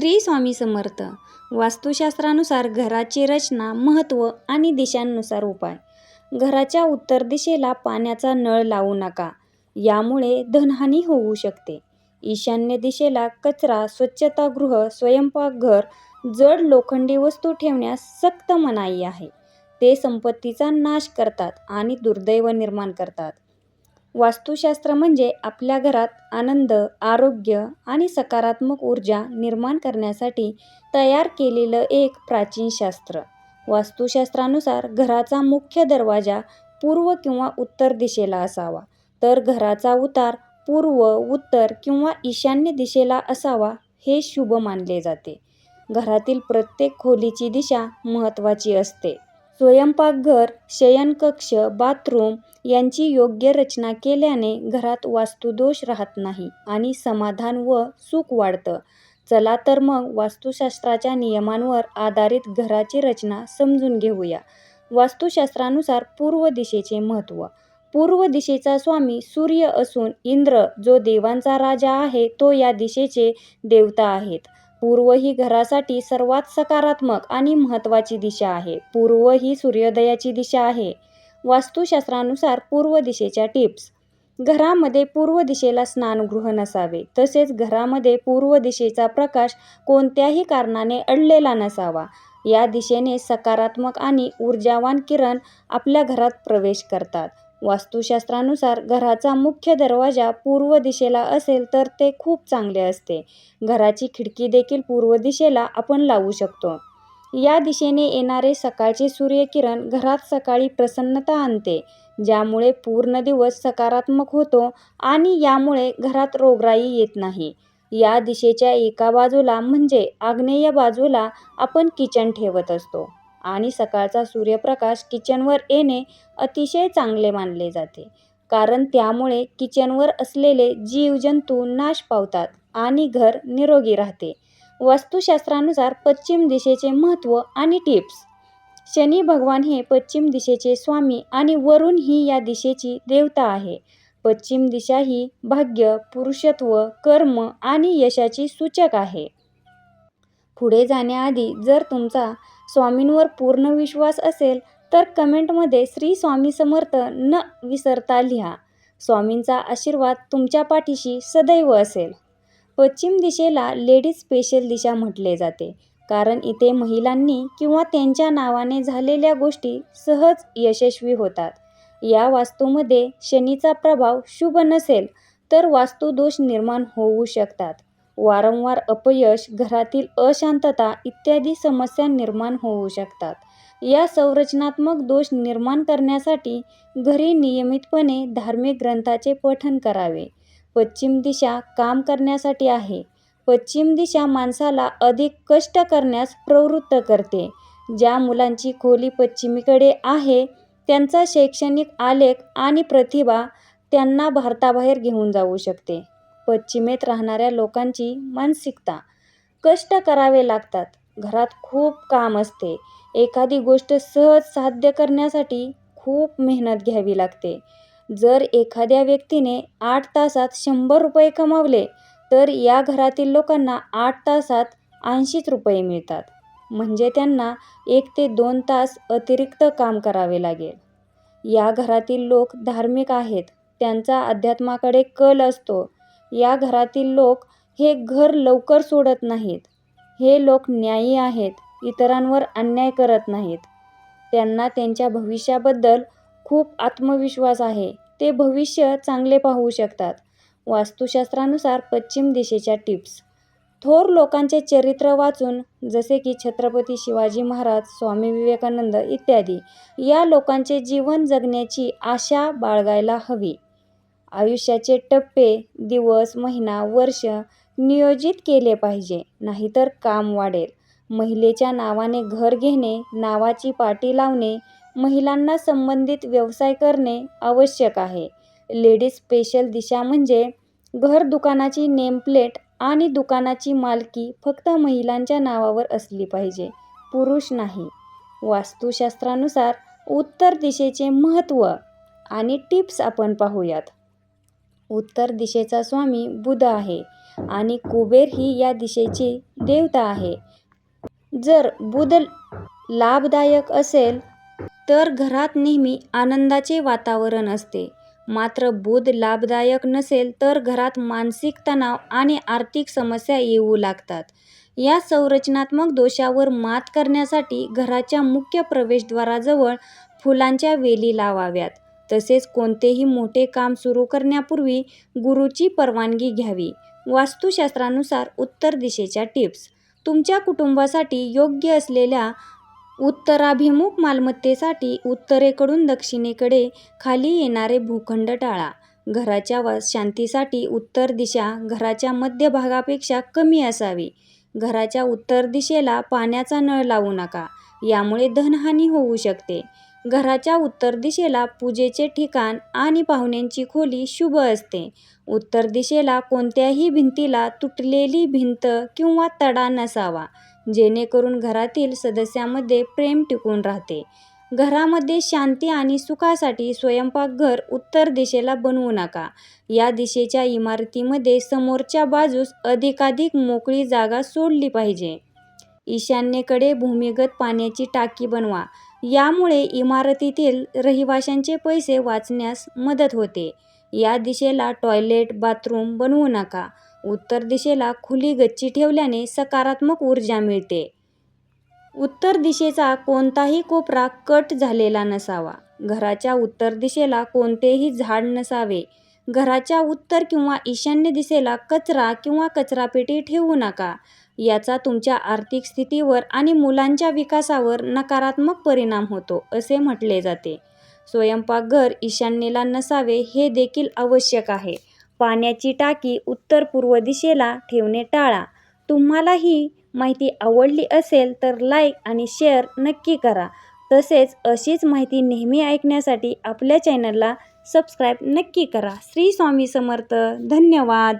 श्री स्वामी समर्थ. वास्तुशास्त्रानुसार घराची रचना महत्त्व आणि दिशांनुसार उपाय. घराच्या उत्तर दिशेला पाण्याचा नळ लावू नका. यामुळे धनहानी होऊ शकते. ईशान्य दिशेला कचरा स्वच्छतागृह स्वयंपाकघर जड लोखंडी वस्तू ठेवण्यास सक्त मनाई आहे. ते संपत्तीचा नाश करतात आणि दुर्दैव निर्माण करतात. वास्तुशास्त्र म्हणजे आपल्या घरात आनंद आरोग्य आणि सकारात्मक ऊर्जा निर्माण करण्यासाठी तयार केलेलं एक प्राचीन शास्त्र. वास्तुशास्त्रानुसार घराचा मुख्य दरवाजा पूर्व किंवा उत्तर दिशेला असावा. तर घराचा उतार पूर्व उत्तर किंवा ईशान्य दिशेला असावा हे शुभ मानले जाते. घरातील प्रत्येक खोलीची दिशा महत्त्वाची असते. स्वयंपाकघर शयनकक्ष बाथरूम यांची योग्य रचना केल्याने घरात वास्तुदोष राहत नाही आणि समाधान व सुख वाढतं. चला तर मग वास्तुशास्त्राच्या नियमांवर आधारित घराची रचना समजून घेऊया. वास्तुशास्त्रानुसार पूर्व दिशेचे महत्त्व. पूर्व दिशेचा स्वामी सूर्य असून इंद्र जो देवांचा राजा आहे तो या दिशेचे देवता आहेत. पूर्व ही घरासाठी सर्वात सकारात्मक आणि महत्त्वाची दिशा आहे. पूर्व ही सूर्योदयाची दिशा आहे. वास्तुशास्त्रानुसार पूर्व दिशेच्या टिप्स. घरामध्ये पूर्व दिशेला स्नानगृह नसावे तसेच घरामध्ये पूर्व दिशेचा प्रकाश कोणत्याही कारणाने अडलेला नसावा. या दिशेने सकारात्मक आणि ऊर्जावान किरण आपल्या घरात प्रवेश करतात. वास्तुशास्त्रानुसार घराचा मुख्य दरवाजा पूर्व दिशेला असेल तर ते खूप चांगले असते. घराची खिडकी देखील पूर्व दिशेला आपण लावू शकतो. या दिशेने येणारे सकाळचे सूर्यकिरण घरात सकाळी प्रसन्नता आणते ज्यामुळे पूर्ण दिवस सकारात्मक होतो आणि यामुळे घरात रोगराई येत नाही. या दिशेच्या एका बाजूला म्हणजे आग्नेय बाजूला आपण किचन ठेवत असतो. आणि सकाळचा सूर्यप्रकाश किचनवर येणे अतिशय चांगले मानले जाते. कारण त्यामुळे किचनवर असलेले जीवजंतू नाश पावतात आणि घर निरोगी राहते. वास्तुशास्त्रानुसार पश्चिम दिशेचे महत्त्व आणि टिप्स. शनी भगवान हे पश्चिम दिशेचे स्वामी आणि वरुण ही या दिशेची देवता आहे. पश्चिम दिशा ही भाग्य पुरुषत्व कर्म आणि यशाची सूचक आहे. पुढे जाण्याआधी जर तुमचा स्वामींवर पूर्ण विश्वास असेल तर कमेंटमध्ये श्री स्वामी समर्थ न विसरता लिहा. स्वामींचा आशीर्वाद तुमच्या पाठीशी सदैव असेल. पश्चिम दिशेला लेडीज स्पेशल दिशा म्हटले जाते कारण इथे महिलांनी किंवा त्यांच्या नावाने झालेल्या गोष्टी सहज यशस्वी होतात. या वास्तूमध्ये शनीचा प्रभाव शुभ नसेल तर वास्तुदोष निर्माण होऊ शकतात. वारंवार अपयश घरातील अशांतता इत्यादी समस्या निर्माण होऊ शकतात. या संरचनात्मक दोष निर्माण करण्यासाठी घरी नियमितपणे धार्मिक ग्रंथाचे पठन करावे. पश्चिम दिशा काम करण्यासाठी आहे. पश्चिम दिशा माणसाला अधिक कष्ट करण्यास प्रवृत्त करते. ज्या मुलांची खोली पश्चिमेकडे आहे त्यांचा शैक्षणिक आलेख आणि प्रतिभा त्यांना भारताबाहेर घेऊन जाऊ शकते. पश्चिमेत राहणाऱ्या लोकांची मानसिकता कष्ट करावे लागतात. घरात खूप काम असते. एखादी गोष्ट सहज साध्य करण्यासाठी खूप मेहनत घ्यावी लागते. जर एखाद्या व्यक्तीने आठ तासात शंभर रुपये कमावले तर या घरातील लोकांना आठ तासात ऐंशीच रुपये मिळतात. म्हणजे त्यांना एक ते दोन तास अतिरिक्त काम करावे लागेल. या घरातील लोक धार्मिक आहेत. त्यांचा अध्यात्माकडे कल असतो. या घरातील लोक हे घर लवकर सोडत नाहीत. हे लोक न्यायी आहेत इतरांवर अन्याय करत नाहीत. त्यांना त्यांच्या भविष्याबद्दल खूप आत्मविश्वास आहे. ते भविष्य चांगले पाहू शकतात. वास्तुशास्त्रानुसार पश्चिम दिशेच्या टिप्स. थोर लोकांचे चरित्र वाचून जसे की छत्रपती शिवाजी महाराज स्वामी विवेकानंद इत्यादी या लोकांचे जीवन जगण्याची आशा बाळगायला हवी. आयुष्याचे टप्पे दिवस महिना वर्ष नियोजित केले पाहिजे नाहीतर काम वाढेल. महिलेच्या नावाने घर घेणे नावाची पाटी लावणे महिलांना संबंधित व्यवसाय करणे आवश्यक आहे. लेडीज स्पेशल दिशा म्हणजे घर दुकानाची नेमप्लेट आणि दुकानाची मालकी फक्त महिलांच्या नावावर असली पाहिजे पुरुष नाही. वास्तुशास्त्रानुसार उत्तर दिशेचे महत्त्व आणि टिप्स आपण पाहूयात. उत्तर दिशेचा स्वामी बुध आहे आणि कुबेर ही या दिशेची देवता आहे. जर बुध लाभदायक असेल तर घरात नेहमी आनंदाचे वातावरण असते. मात्र बुध लाभदायक नसेल तर घरात मानसिक तणाव आणि आर्थिक समस्या येऊ लागतात. या संरचनात्मक दोषावर मात करण्यासाठी घराच्या मुख्य प्रवेशद्वाराजवळ फुलांच्या वेली लावाव्यात. तसेच कोणतेही मोठे काम सुरू करण्यापूर्वी गुरुची परवानगी घ्यावी. वास्तुशास्त्रानुसार उत्तर दिशेच्या टिप्स! तुमच्या कुटुंबासाठी योग्य असलेल्या उत्तराभिमुख मालमत्तेसाठी उत्तरेकडून दक्षिणेकडे खाली येणारे भूखंड टाळा. घराच्या व शांतीसाठी उत्तर दिशा घराच्या मध्यभागापेक्षा कमी असावी. घराच्या उत्तर दिशेला पाण्याचा नळ लावू नका, यामुळे धनहानी होऊ शकते. घराच्या उत्तर दिशेला पूजेचे ठिकाण आणि पाहुण्यांची खोली शुभ असते. उत्तर दिशेला कोणत्याही भिंतीला तुटलेली भिंत किंवा तडा नसावा, जेणेकरून घरातील सदस्यांमध्ये प्रेम टिकून राहते. घरामध्ये शांती आणि सुखासाठी स्वयंपाकघर उत्तर दिशेला बनवू नका. या दिशेच्या इमारतीमध्ये समोरच्या बाजूस अधिकाधिक मोकळी जागा सोडली पाहिजे. ईशान्येकडे भूमिगत पाण्याची टाकी बनवा, यामुळे इमारतीतील रहिवाशांचे पैसे वाचण्यास मदत होते. या दिशेला टॉयलेट, बाथरूम बनवू नका. उत्तर दिशेला खुली गच्ची ठेवल्याने सकारात्मक ऊर्जा मिळते. उत्तर दिशेचा कोणताही कोपरा कट झालेला नसावा. घराच्या उत्तर दिशेला कोणतेही झाड नसावे. घराच्या उत्तर किंवा ईशान्य दिशेला कचरा किंवा कचरापेटी ठेवू नका. याचा तुमच्या आर्थिक स्थितीवर आणि मुलांच्या विकासावर नकारात्मक परिणाम होतो, असे म्हटले जाते. स्वयंपाकघर ईशान्येला नसावे हे देखील आवश्यक आहे. पाण्याची टाकी उत्तर-पूर्व दिशेला ठेवणे टाळा. तुम्हाला ही माहिती आवडली असेल तर लाईक आणि शेअर नक्की करा. तसेच अशीच माहिती नेहमी ऐकण्यासाठी आपल्या चॅनलला सबस्क्राईब नक्की करा. श्री स्वामी समर्थ. धन्यवाद.